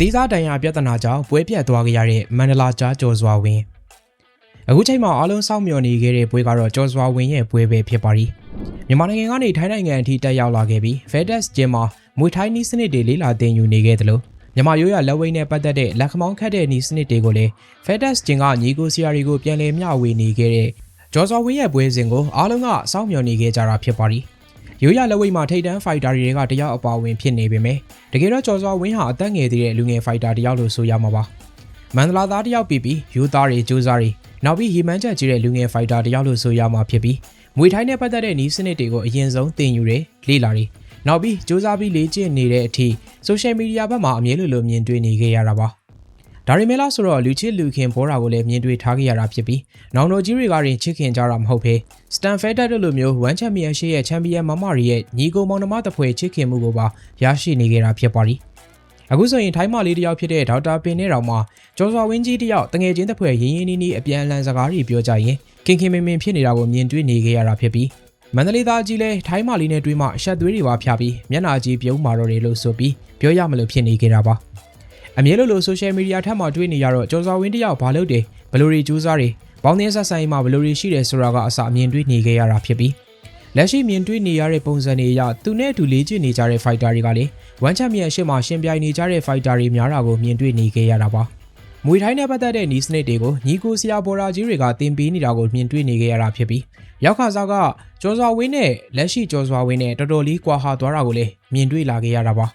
သေးစားတန်ရာပြဿနာကြောင့်ပွဲပြတ်သွားခဲ့ရတဲ့မန္တလာကြားကျော်စွာဝင်းအခုချိန်မှာအားလုံးစောင့်မျှော်နေခဲ့တဲ့ပွဲကတော့ကျော်စွာဝင်းရဲ့ပွဲပဲဖြစ်ပါရီမြန်မာနိုင်ငံကနေထိုင်းနိုင်ငံအထိတက်ရောက်လာခဲ့ပြီး FedEx ဂျင်မှာမွေထိုင်းနီးစနစ်တွေလေးလာတင်ယူနေခဲ့တယ်လို့မြန်မာရိုးရလက်ဝိတ်နဲ့ပတ်သက်တဲ့လက်ခမောင်းခတ်တဲ့နီးစနစ်တွေကိုလည်း FedEx ဂျင်ကညီကိုစီယာတွေကိုပြန်လည်မျှဝေနေခဲ့တဲ့ကျော်စွာဝင်းရဲ့ပွဲစဉ်ကိုအားလုံးကစောင့်မျှော်နေခဲ့ကြတာဖြစ်ပါရီ ရိုးရလက်ဝိတ်မှာထိတ်တန်းဖိုက်တာတွေကတယောက်အပါဝင်ဖြစ်နေပေမဲ့တကယ်တော့ကျော်စွာဝင်းဟာအသက်ငယ်သေးတဲ့လူငယ်ဖိုက်တာတယောက်လို့ဆိုရမှာပါမန္တလာသားတယောက်ပြီးပြီးယူသားတွေစူးစားတွေနောက်ပြီးဟီမန်ချက်ကြီးတဲ့လူငယ်ဖိုက်တာတယောက်လို့ဆိုရမှာဖြစ်ပြီးမွေထိုင်းနဲ့ပတ်သက်တဲ့နီးစနစ်တွေကိုအရင်ဆုံးသင်ယူတယ်လေ့လာတယ်နောက်ပြီးစူးစမ်းပြီးလေ့ကျင့်နေတဲ့အထိဆိုရှယ်မီဒီယာဘက်မှာအမြဲလိုလိုမြင်တွေ့နေခဲ့ရတာပါ ဒါရီမဲလားဆိုတော့လူချစ်လူခင်ဘောတာကိုလည်းမြင်တွေ့ထားခဲ့ရတာဖြစ်ပြီးနောင်တော်ကြီးတွေကရင်ချစ်ခင်ကြတာမဟုတ်ဘဲစတန်ဖက်တက်တို့လိုမျိုးဝမ်ချန်ပီယံရှစ်ရဲ့ချန်ပီယံမမရီရဲ့ညီကိုမောင်နှမတပွဲချစ်ခင်မှုကိုပါရရှိနေခဲ့တာဖြစ်ပါသည်အခုဆိုရင်ထိုင်းမလေးတယောက်ဖြစ်တဲ့ဒေါက်တာပင်နဲ့တော်မှာကျော်စွာဝင်းကြီးတယောက်တငယ်ချင်းတစ်ဖွဲ့ရင်းရင်းနှီးနှီးအပြန်အလှန်စကားတွေပြောကြရင်ခင်ခင်မင်မင်ဖြစ်နေတာကိုမြင်တွေ့နေခဲ့ရတာဖြစ်ပြီးမန္တလေးသားကြီးလည်းထိုင်းမလေးနဲ့တွေ့မှအဆက်သွေးတွေပါဖြာပြီးမျက်နှာကြီးပြုံးမာတော့တယ်လို့ဆိုပြီးပြောရမလို့ဖြစ်နေခဲ့တာပါ အမြဲလိုလိုဆိုရှယ်မီဒီယာထက်မှတွေ့နေရတော့ကျော်စွာဝင်းတယောက်ဘာလုပ်တယ်ဘယ်လိုတွေစူးစမ်းတယ်ဘောင်းသင်းဆက်ဆိုင်မှာဘယ်လိုတွေရှိတယ်ဆိုတာကအစအမြင်တွေ့နေခဲ့ရတာဖြစ်ပြီးလက်ရှိမြင်တွေ့နေရတဲ့ပုံစံတွေအရသူနဲ့အတူလေ့ကျင့်နေကြတဲ့ fighter တွေကလည်းဝမ်ချန်ပီယံရှစ်မှာရှင်ပြိုင်နေကြတဲ့ fighter တွေများတာကိုမြင်တွေ့နေခဲ့ရတာပါမွေထိုင်းနဲ့ပတ်သက်တဲ့နီးစနစ်တွေကိုညီကိုဆရာဘော်ရာကြီးတွေကသင်ပေးနေတာကိုမြင်တွေ့နေခဲ့ရတာဖြစ်ပြီးရောက်ခါစားကကျော်စွာဝင်းနဲ့လက်ရှိကျော်စွာဝင်းနဲ့တော်တော်လေးကွာဟာသွားတာကိုလည်းမြင်တွေ့လာခဲ့ရတာပါ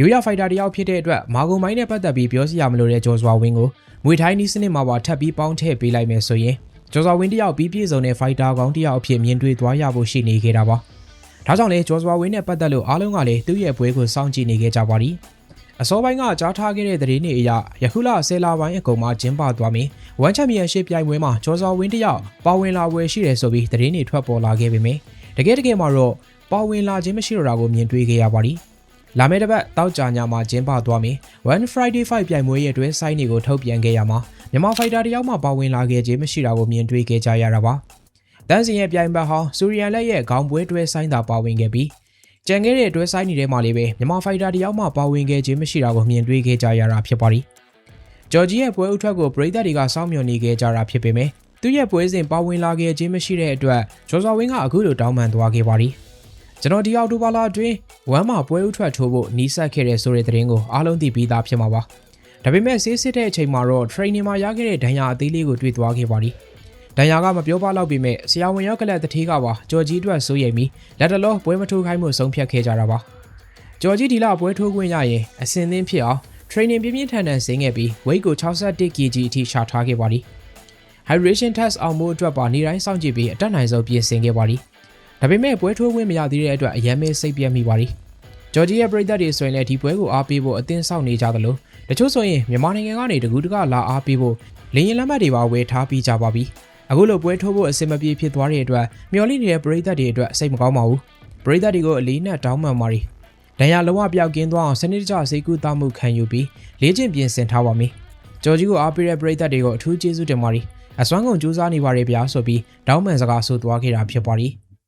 ရိုးရဖိုက်တာတယောက်ဖြစ်တဲ့အတွက်မာဂုံမိုင်းနဲ့ပတ်သက်ပြီးပြောစရာမလိုတဲ့ကျော်စွာဝင်းကိုမွေထိုင်းနီးစနစ်မှာပါထပ်ပြီးပေါင်းထည့်ပေးလိုက်မယ်ဆိုရင်ကျော်စွာဝင်းတယောက်ပြီးပြည့်စုံတဲ့ဖိုက်တာကောင်းတယောက်အဖြစ်မြင်တွေ့သွားရဖို့ရှိနေခဲ့တာပါဒါကြောင့်လေကျော်စွာဝင်းနဲ့ပတ်သက်လို့အားလုံးကလည်းသူ့ရဲ့ပွဲကိုစောင့်ကြည့်နေခဲ့ကြပါသည်အစောပိုင်းကကြားထားခဲ့တဲ့သတင်းတွေအရယခုလဆယ်လပိုင်းအကုန်မှာကျင်းပသွားပြီးဝမ်ချန်ပီယံရှစ်ပြိုင်ပွဲမှာကျော်စွာဝင်းတယောက်ပါဝင်လာပွဲရှိတယ်ဆိုပြီးသတင်းတွေထွက်ပေါ်လာခဲ့ပေမယ့်တကယ်တကယ်မှာတော့ပါဝင်လာခြင်းမရှိတော့တာကိုမြင်တွေ့ခဲ့ရပါသည် လာမယ့်တစ်ပတ်တောက်ကြညမှာကျင်းပသွားပြီး One Friday Fight ပြိုင်ပွဲရဲ့တွဲဆိုင်တွေကိုထုတ်ပြန်ခဲ့ရမှာမြန်မာဖိုက်တာတယောက်မှပါဝင်လာခဲ့ခြင်းမရှိတာကိုမြင်တွေ့ခဲ့ကြရတာပါ။တန်းစင်ရဲ့ပြိုင်ဘက်ဟောင်းစူရီယန်လက်ရဲ့ခေါင်းပွဲတွဲဆိုင်တာပါဝင်ခဲ့ပြီးကြံခဲ့တဲ့တွဲဆိုင်တွေထဲမှာလေးပဲမြန်မာဖိုက်တာတယောက်မှပါဝင်ခဲ့ခြင်းမရှိတာကိုမြင်တွေ့ခဲ့ကြရတာဖြစ်ပါသည်။ဂျော်ဂျီရဲ့ပွဲဥထွက်ကိုပရိသတ်တွေကစောင့်မျှော်နေခဲ့ကြတာဖြစ်ပေမဲ့သူ့ရဲ့ပွဲစဉ်ပါဝင်လာခဲ့ခြင်းမရှိတဲ့အတွက်ဂျော်ဇာဝင်းကအခုလိုတောင်းပန်သွားခဲ့ပါသည်။ ကျွန်တော်ဒီအောက်တိုဘာလအတွင်းဝမ်းမှာပွဲဥထွက်ထိုးဖို့နီးစပ်ခဲ့တဲ့ဆိုတဲ့သတင်းကိုအားလုံးသိပြီးသားဖြစ်မှာပါ။ဒါပေမဲ့ဆေးစစ်တဲ့အချိန်မှာတော့ training မှာရခဲ့တဲ့ဒဏ်ရာအသေးလေးကိုတွေ့သွားခဲ့ပါသည်။ဒဏ်ရာကမပြောပါတော့ပေမဲ့ဆရာဝန်ရောက်ကလပ်တထေးကပါကြော်ကြီးအတွက်စိုးရိမ်ပြီးလက်တလောပွဲမထိုးခိုင်းမှုဆုံးဖြတ်ခဲ့ကြတာပါ။ကြော်ကြီးဒီလပွဲထိုးခွင့်ရရင်အစင်သင်းဖြစ်အောင် training ပြင်းပြင်းထန်ထန်ဆင်းခဲ့ပြီး weight ကို 61kg အထိရှာထားခဲ့ပါသည်။ hydration test အောင်မှုအတွက်ပါနေတိုင်းစောင့်ကြည့်ပြီးအတက်နိုင်ဆုံးပြင်ဆင်ခဲ့ပါသည်။ ဒါပေမဲ့ပွဲထိုးခွင့်မရသေးတဲ့အတွက်အယမ်းမဲစိတ်ပြတ်မိပါသည်။ဂျော်ဂျီရဲ့ပြည်သက်တွေဆိုရင်လည်းဒီပွဲကိုအားပေးဖို့အသင်းဆောက်နေကြသလိုတချို့ဆိုရင်မြန်မာနိုင်ငံကနေတကူးတကလာအားပေးဖို့လင်းရင်လက်မှတ်တွေပါဝယ်ထားပြီးကြပါပြီ။အခုလိုပွဲထိုးဖို့အဆင်မပြေဖြစ်သွားတဲ့အတွက်မျော်လင့်နေတဲ့ပြည်သက်တွေအတွက်စိတ်မကောင်းပါဘူး။ပြည်သက်တွေကိုအလေးနက်တောင်းပန်ပါရီ။ဒဏ်ရာလုံးဝပြောက်ကင်းသွားအောင်စနစ်တကျစိတ်ကူးသားမှုခံယူပြီးလေ့ကျင့်ပြင်ဆင်ထားပါမယ်။ဂျော်ဂျီကိုအားပေးတဲ့ပြည်သက်တွေကိုအထူးကျေးဇူးတင်ပါရီ။အစွမ်းကုန်ကြိုးစားနေပါရဗျာဆိုပြီးတောင်းပန်စကားဆိုသွားခဲ့တာဖြစ်ပါရီ။